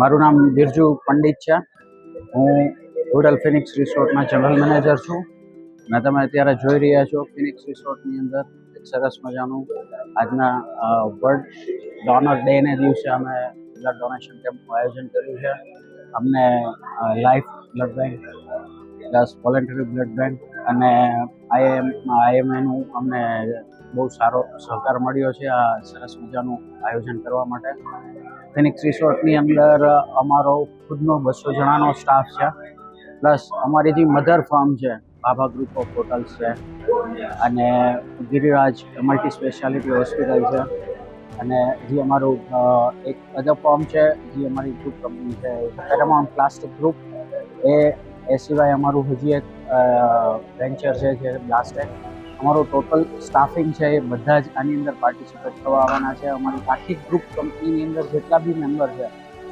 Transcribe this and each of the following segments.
મારું નામ બિરજુ પંડિત છે. હું હોટલ ફિનિક્સ રિસોર્ટના જનરલ મેનેજર છું. અને તમે અત્યારે જોઈ રહ્યા છો ફિનિક્સ રિસોર્ટની અંદર. એક સરસ મજાનું આજના વર્લ્ડ ડોનર ડેને દિવસે અમે બ્લડ ડોનેશન કેમ્પનું આયોજન કર્યું છે. અમને life blood bank plus voluntary blood bank અને આઈએમ આઈએમએનું અમને બહુ સારો સહકાર મળ્યો છે. આ સરસ મજાનું આયોજન કરવા માટે. ફિનિક્સ રિસોર્ટની અંદર અમારો ખુદનો બસો જણાનો સ્ટાફ છે. પ્લસ અમારી જે મધર ફાર્મ છે. બાબા ગ્રુપ ઓફ હોટલ્સ છે. અને ગિરિરાજ મલ્ટી સ્પેશિયાલિટી હોસ્પિટલ છે. અને જે અમારું એક અધર ફોર્મ છે, જે અમારી ગ્રુપ કંપની છે. પેરામાઉન્ટ પ્લાસ્ટિક ગ્રુપ એ એ સિવાય અમારું હજી એક વેન્ચર છે જે બ્લાસ્ટેક અમારું ટોટલ સ્ટાફિંગ છે એ બધા જ આની અંદર પાર્ટિસિપેટ થવા આવવાના છે. અમારી આખી ગ્રુપ કંપનીની અંદર જેટલા બી મેમ્બર છે,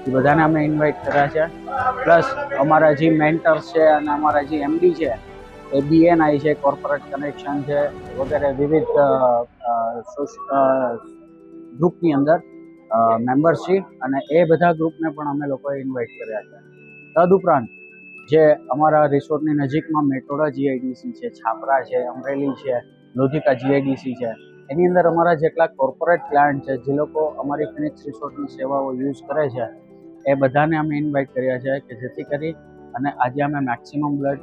એ બધાને અમે ઇન્વાઇટ કર્યા છે. પ્લસ અમારા જે મેન્ટર્સ છે અને અમારા જે એમડી છે, એ બીએનઆઈ છે કોર્પોરેટ કનેક્શન છે, વગેરે વિવિધ ગ્રુપની અંદર મેમ્બરશીપ અને એ બધા ગ્રુપને પણ અમે લોકોએ ઇન્વાઇટ કર્યા છે. તદુપરાંત જે અમારા રિસોર્ટની નજીકમાં મેટોડા જીઆઈડીસી છે, છાપરા છે, અમરેલી છે, લોધિકા જીઆઈડીસી છે. એની અંદર અમારા જેટલા કોર્પોરેટ ક્લાયન્ટ છે, જે લોકો અમારી ફિનિક્સ રિસોર્ટની સેવાઓ યુઝ કરે છે, એ બધાને અમે ઇન્વાઇટ કર્યા છે કે જેથી કરી અને આજે અમે મેક્સિમમ બ્લડ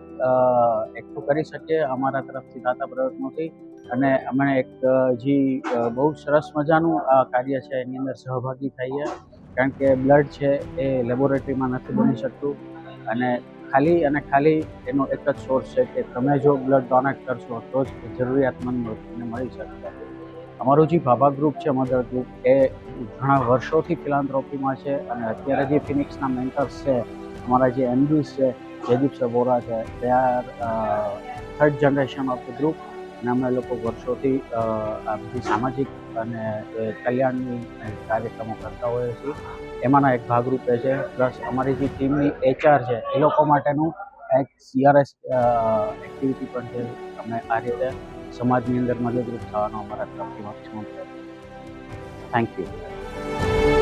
એકઠું કરી શકીએ અમારા તરફથી થતા પ્રયત્નોથી. અને અમે એક જે બહુ સરસ મજાનું કાર્ય છે, એની અંદર સહભાગી થઈએ. કારણ કે બ્લડ છે એ લેબોરેટરીમાં નથી બની શકતું. અને ખાલી અને ખાલી એનો એક જ સોર્સ છે કે તમે જો બ્લડ ડોનેટ કરશો તો જ જરૂરિયાતમંદ વ્યક્તિને મળી શકશે. અમારું જે ભાભા ગ્રુપ છે મધર ગ્રુપ એ ઘણા વર્ષોથી ફિલાન્થ્રોપીમાં છે અને અત્યારે જે ફિનિક્સના મેન્ટર્સ છે, અમારા જે એમડીસ છે, જયદીપ સબોરા છે તે are third generation of the group અને અમે લોકો વર્ષોથી આ બધી સામાજિક અને કલ્યાણની કાર્યક્રમો કરતા હોઈએ છીએ એમાંના એક ભાગરૂપે છે. પ્લસ અમારી જે ટીમની એચઆર છે, એ લોકો માટેનું એક સીઆરએસ એક્ટિવિટી પણ છે અમે આ રીતે સમાજની અંદર મદદરૂપ થવાનો અમારા તરફથી મેક્સિમમ થેન્ક યુ.